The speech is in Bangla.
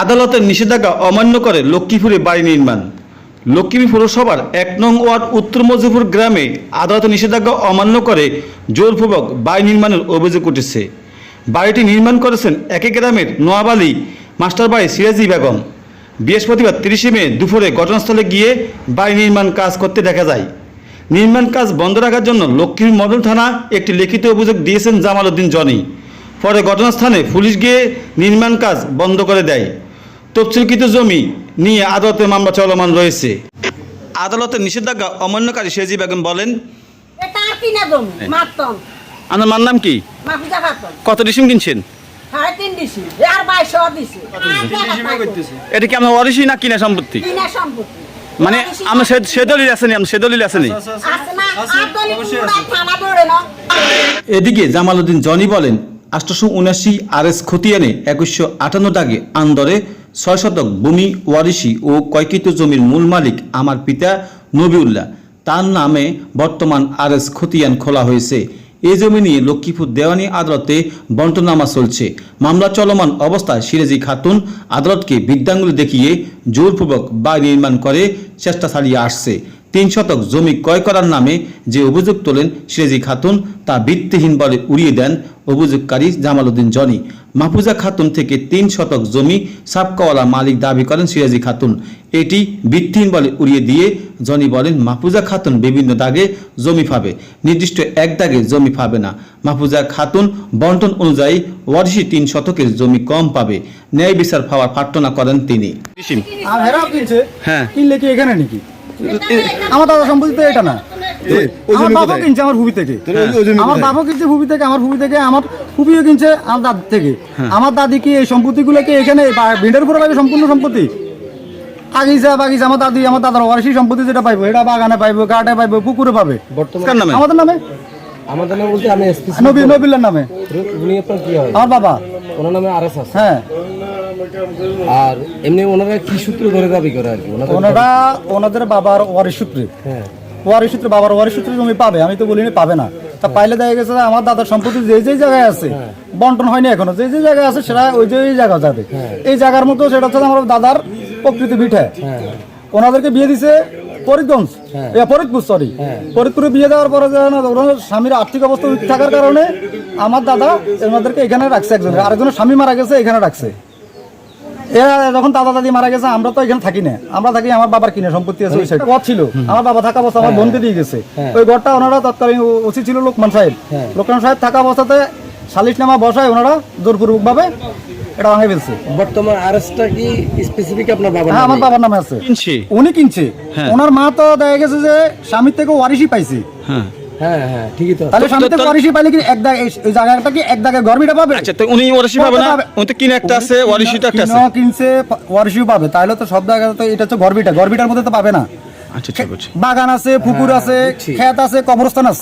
আদালতের নিষেধাজ্ঞা অমান্য করে লক্ষ্মীপুরে বাড়ি নির্মাণ। লক্ষ্মীপুর পৌরসভার এক নং ওয়ার্ড উত্তর মজিপুর গ্রামে আদালতের নিষেধাজ্ঞা অমান্য করে জোরপূর্বক বাড়ি নির্মাণের অভিযোগ উঠেছে। বাড়িটি নির্মাণ করেছেন একই গ্রামের নোয়াবালি, মাস্টারবাড়ি সিরাজি বেগম। বৃহস্পতিবার তিরিশে মে দুপুরে ঘটনাস্থলে গিয়ে বাড়ি নির্মাণ কাজ করতে দেখা যায়। নির্মাণ কাজ বন্ধ রাখার জন্য লক্ষ্মীপুর মডেল থানা একটি লিখিত অভিযোগ দিয়েছেন জামাল উদ্দিন জনি। পরে ঘটনাস্থানে পুলিশ গিয়ে নির্মাণ কাজ বন্ধ করে দেয়। তফসিলকৃত জমি নিয়ে আদালতে মামলা চলমান রয়েছে। আদালতের নিষেধাজ্ঞা অমান্যকারী সেজি বেগম বলেন এটা আর কিনা জমি? মাতন আপনার মার নাম কি? কত ডিসিম কিনছেন? এটা কি আপনার অরিসি না কিনা সম্পত্তি? সম্পত্তি। মানে আমরা সে দলিল আসেনি আমরা সে দলিল আসেনি এদিকে জামাল উদ্দিন জনি বলেন আটশোশো উনাশি আর এস খতিয়ানে একুশশো আটান্ন দাগে আন্দরে ছয় শতক ভূমি ওয়ারিশি ও কয়কিত জমির মূল মালিক আমার পিতা নবিউল্লাহ। তার নামে বর্তমান আর এস খতিয়ান খোলা হয়েছে। এই জমি নিয়ে লক্ষ্মীপুর দেওয়ানি আদালতে বন্টনামা চলছে। মামলা চলমান অবস্থায় সিরাজি খাতুন আদালতকে বিদ্যাঙ্গুলি দেখিয়ে জোরপূর্বক বাড়ি নির্মাণ করে চেষ্টা চালিয়ে আসছে। তিন শতক জমি ক্রয় করার নামে যে অভিযোগ তোলেন সিরাজি খাতুন তা ভিত্তিহীন বলে উড়িয়ে দেন অভিযোগকারী জামাল উদ্দিন জনি। মাহফুজা খাতুন থেকে তিন শতক জমি সাবকাওয়ালা মালিক দাবি করেন সিরাজি খাতুন। এটি ভিত্তিহীন বলে উড়িয়ে দিয়ে জনি বলেন মাহফুজা খাতুন বিভিন্ন দাগে জমি পাবে নির্দিষ্ট এক দাগে জমি পাবে না। মাহফুজা খাতুন বন্টন অনুযায়ী ওয়ারিশি তিন শতকের জমি কম পাবে। ন্যায় বিচার পাওয়ার প্রার্থনা করেন তিনি। হ্যাঁ। কিনলে কি এখানে নাকি? আমার দাদা সম্পত্তি তো এটা না। আমার বাবা কিনছে আমার ভূমি থেকে। আমার বাবা কিনছে ভূমি থেকে আমার ভূমি থেকে আমার ফুপিও কিনছে আমার দাদ থেকে। আমার দাদি কি এই সম্পত্তিগুলোকে এখানে ভিন্ডের উপরে পাইবে সম্পূর্ণ সম্পত্তি? আগিছে বাগিছে আমার দাদি আমার দাদার ওয়ারিশি সম্পত্তি যেটা পাইবো এটা বাগানে পাইবো গাটে পাইবো পুকুরে পাবে। আমাদের নামে? আমাদের নামে বলতে আমি নবী নবিলের নামে। উনি আপনার কি হয়? আমার বাবা। ওনার নামে আর আছে হ্যাঁ। আর এমনি ওনারা কি সূত্র ধরে দাবি করে আর কি? ওনারা ওনাদের বাবার ওয়ারিশ সূত্রে। হ্যাঁ। ওয়ারিশ সূত্রে বাবার ওয়ারিশ সূত্রে জমি পাবে আমি তো বলিনি পাবে না। তা পাইলে দেখা গেছে আমার দাদার সম্পত্তি যে যে জায়গায় আছে বন্টন হয়নি এখনও যে যে জায়গায় আছে সেটা ওই যে ওই জায়গা যাবে। এই জায়গার মতো সেটা হচ্ছে আমার দাদার প্রকৃতি পিঠে। ওনাদেরকে বিয়ে দিছে ফরিদগঞ্জ। ফরিদপুর সরি ফরিদপুরে বিয়ে দেওয়ার পরে ওনার স্বামীর আর্থিক অবস্থা থাকার কারণে আমার দাদা ওনাদেরকে এখানে রাখছে একজন আরেকজনের স্বামী মারা গেছে এখানে রাখছে। এরা যখন দাদা দাদি মারা গেছে আমরা তো এখানে থাকি না। আমরা থাকি আমার বাবার কিনে সম্পত্তি আছে ওই সাইড ঘর ছিল। আমার বাবা থাকা অবস্থা আমার বোনকে দিয়ে গেছে। ওই ঘরটা ওনারা তৎকালীন ওসি ছিল লোকমান সাহেব। লোকমান সাহেব থাকা অবস্থাতে সালিশনামা বসায় ওনারা জোরপূর্বক ভাবে এটা ভাঙে ফেলছে। বর্তমান আরএসটা কি স্পেসিফিক আপনার বাবার হ্যাঁ আমার বাবার নামে আছে। কিনছে। উনি কিনছে। হ্যাঁ। ওনার মা তো দেখা গেছে যে স্বামীর থেকে ওয়ারিশই পাইছে। হ্যাঁ। হ্যাঁ হ্যাঁ ঠিকই তো। তাহলে স্বামী তো- ওয়ারিশই পাইলে কি এক দাগ এই- এই জায়গাটা কি এক দাগে গরমিটা পাবে? আচ্ছা তো উনি ওয়ারিশি পাবে না? উনি তো কিনে একটা আছে ওয়ারিশি তো একটা আছে। কিনছে ওয়ারিশিও পাবে। তাহলে তো সব জায়গায় তো এটা হচ্ছে গরবিটা গরবিটার মধ্যে তো পাবে না। আচ্ছা ঠিক আছে বাগান আছে পুকুর আছে ক্ষেত আছে কবরস্থান আছে।